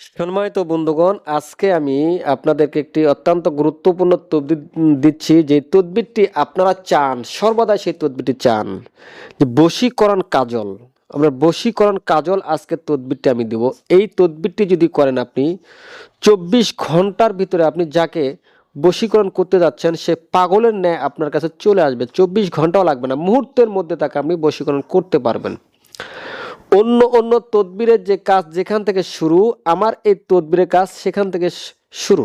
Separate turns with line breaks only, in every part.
সম্মানিত বন্ধুগণ, আজকে আমি আপনাদেরকে একটি অত্যন্ত গুরুত্বপূর্ণ তদবির দিচ্ছি। যে তদবিরটি আপনারা চান সর্বদা সেই তদবিরটি চান। যে বশীকরণ কাজল, আমরা বশীকরণ কাজল আজকে তদবিরটি আমি দেব। এই তদবিরটি যদি করেন আপনি, চব্বিশ ঘণ্টার ভিতরে আপনি যাকে বশীকরণ করতে যাচ্ছেন, সে পাগলের ন্যায় আপনার কাছে চলে আসবে। চব্বিশ ঘন্টাও লাগবে না, মুহূর্তের মধ্যে তাকে আপনি বশীকরণ করতে পারবেন। অন্য অন্য তদবিরের যে কাজ যেখান থেকে শুরু, আমার এই তদবিরের কাজ সেখান থেকে শুরু।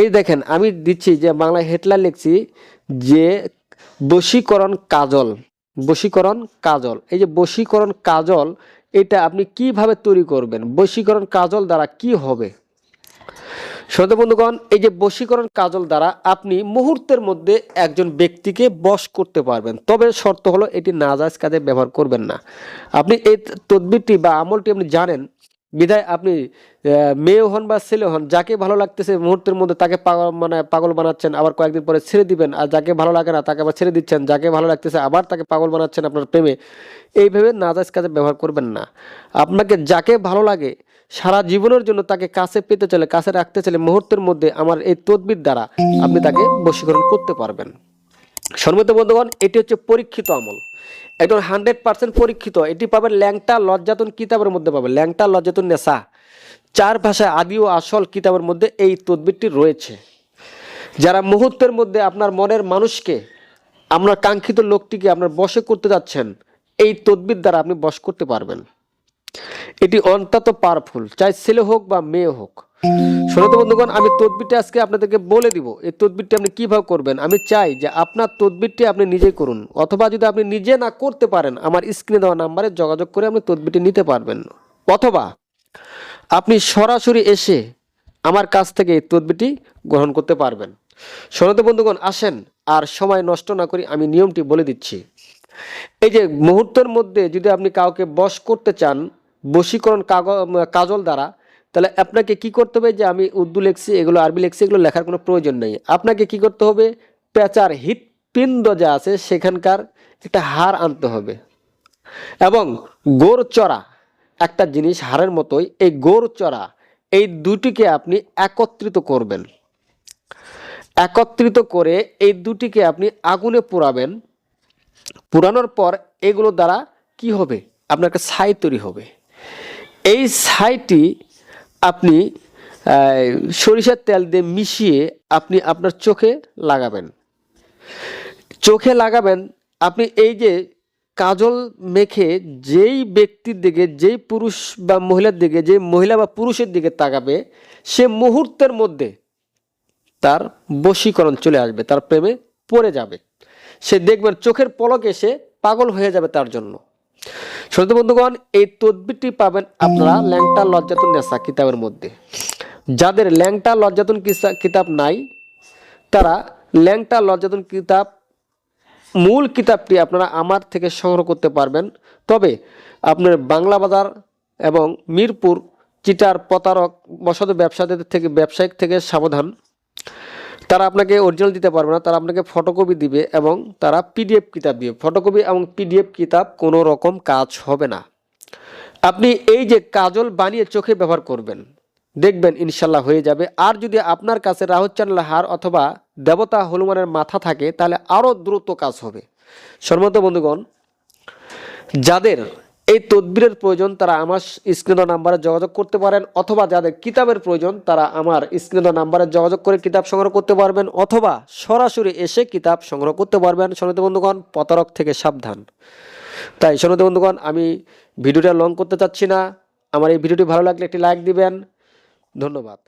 এই দেখেন, আমি দিচ্ছি যে বাংলা হেডলাইন লিখছি যে বশীকরণ কাজল বশীকরণ কাজল। এই যে বশীকরণ কাজল, এটা আপনি কীভাবে তৈরি করবেন? বশীকরণ কাজল দ্বারা কি হবে? শ্রোতা বন্ধুগণ, এই যে বশীকরণ কাজল দ্বারা আপনি মুহূর্তের মধ্যে একজন ব্যক্তিকে বশ করতে পারবেন। তবে শর্ত হলো, এটি নাজাজ কাজে ব্যবহার করবেন না। আপনি এই তদবিরটি বা আমলটি আপনি জানেন বিধায় আপনি মেয়ে হন বা ছেলে হন, যাকে ভালো লাগতেছে মুহূর্তের মধ্যে তাকে পাগল মানে পাগল বানাচ্ছেন, আবার কয়েকদিন পরে ছেড়ে দিবেন, আর যাকে ভালো লাগে না তাকে আবার ছেড়ে দিচ্ছেন, যাকে ভালো লাগতেছে আবার তাকে পাগল বানাচ্ছেন আপনার প্রেমে এইভাবে নাজাজ কাজে ব্যবহার করবেন না। আপনাকে যাকে ভালো লাগে, সারা জীবনের জন্য তাকে কাছে পেতে চলে, কাছে রাখতে চলে মুহূর্তের মধ্যে আমার এই তদবির দ্বারা আপনি তাকে বশীকরণ করতে পারবেন। সম্মিত বন্ধুগণ, এটি হচ্ছে পরীক্ষিত আমল। একদম হান্ড্রেড পার্সেন্ট পরীক্ষিত, এটি পাবেন ল্যাংটা লজ্জাতন কিতাবের মধ্যে পাবেন, ল্যাংটা লজ্জাতন নেশা। চার ভাষায় আদি ও আসল কিতাবের মধ্যে এই তদবিরটি রয়েছে। যারা মুহূর্তের মধ্যে আপনার মনের মানুষকে আপনার কাঙ্ক্ষিত লোকটিকে আপনার বশে করতে যাচ্ছেন, এই তদবির দ্বারা আপনি বশ করতে পারবেন। এটি অন্তত পাওয়ারফুল চাই ছেলে হোক বা মেয়ে হোক। শোনাতে বন্ধুগণ, আমি তদবিরটি আজকে আপনাদেরকে বলে দিব। এই তদবিরটি আপনি কীভাবে করবেন? আমি চাই যে আপনার তদবিরটি আপনি নিজেই করুন, অথবা যদি আপনি নিজে না করতে পারেন, আমার স্ক্রিনে দেওয়া নাম্বারে যোগাযোগ করে আপনি তদবিরটি নিতে পারবেন। অথবা আপনি সরাসরি এসে আমার কাছ থেকে এই তদবিরটি গ্রহণ করতে পারবেন। শোনাতে বন্ধুগণ, আসেন, আর সময় নষ্ট না করি আমি নিয়মটি বলে দিচ্ছি। এই যে মুহূর্তের মধ্যে যদি আপনি কাউকে বশ করতে চান, বশীকরণ কাজল দ্বারা তাহলে আপনাকে কি করতে হবে যে আমি উর্দু লেখছি, এগুলো আরবি লেখছি, এগুলো লেখার কোনো প্রয়োজন নেই। আপনাকে কি করতে হবে? পেঁচার হৃৎপিণ্ড যা আছে, সেখানকার একটা হার আনতে হবে। এবং গোর চড়া একটা জিনিস হারের মতোই, এই গোর চড়া এই দুটিকে আপনি একত্রিত করবেন। একত্রিত করে এই দুটিকে আপনি আগুনে পোড়াবেন। পুরানোর পর এগুলো দ্বারা কি হবে? আপনার একটা ছাই তৈরি হবে। এই ছাইটি আপনি সরিষার তেল দিয়ে মিশিয়ে আপনি আপনার চোখে লাগাবেন। চোখে লাগাবেন, আপনি এই যে কাজল মেখে যেই ব্যক্তির দিকে, যেই পুরুষ বা মহিলার দিকে, যে মহিলা বা পুরুষের দিকে তাকাবে, সে মুহূর্তের মধ্যে তার বশীকরণ চলে আসবে, তার প্রেমে পড়ে যাবে। সে দেখবেন চোখের পলক এসে পাগল হয়ে যাবে তার জন্য। শ্রোতা বন্ধুগণ, এই তদবিরটি পাবেন আপনারা ল্যাংটা লজ্জাতুন নেশা কিতাবের মধ্যে। যাদের ল্যাংটা লজ্জাতুন কিতাব নাই, তারা ল্যাংটা লজ্জাতুন কিতাব, মূল কিতাবটি আপনারা আমার থেকে সংগ্রহ করতে পারবেন। তবে আপনার বাংলা বাজার এবং মিরপুর, চিটার প্রতারক বসত ব্যবসায়ীদের থেকে, ব্যবসায়িক থেকে সাবধান। তারা আপনাকে অরিজিনাল দিতে পারবে না, তারা আপনাকে ফটোকপি দিবে এবং তারা পিডিএফ কিতাব দিবে। ফটোকপি এবং পিডিএফ কিতাব কোনো রকম কাজ হবে না। আপনি এই যে কাজল বানিয়ে চোখে ব্যবহার করবেন, দেখবেন ইনশাল্লাহ হয়ে যাবে। আর যদি আপনার কাছে রাহুল রাহুচান্দ্র হার অথবা দেবতা হনুমানের মাথা থাকে, তাহলে আরও দ্রুত কাজ হবে। সম্মত বন্ধুগণ, যাদের এই তদবিরের প্রয়োজন, তারা আমার স্ক্রিন নাম্বারে যোগাযোগ করতে পারেন, অথবা যাদের কিতাবের প্রয়োজন, তারা আমার স্ক্রিন নাম্বারে যোগাযোগ করে কিতাব সংগ্রহ করতে পারবেন, অথবা সরাসরি এসে কিতাব সংগ্রহ করতে পারবেন। সনিত বন্ধুগণ, প্রতারক থেকে সাবধান। তাই সনিত বন্ধুগণ, আমি ভিডিওটা লং করতে চাচ্ছি না। আমার এই ভিডিওটি ভালো লাগলে একটি লাইক দিবেন। ধন্যবাদ।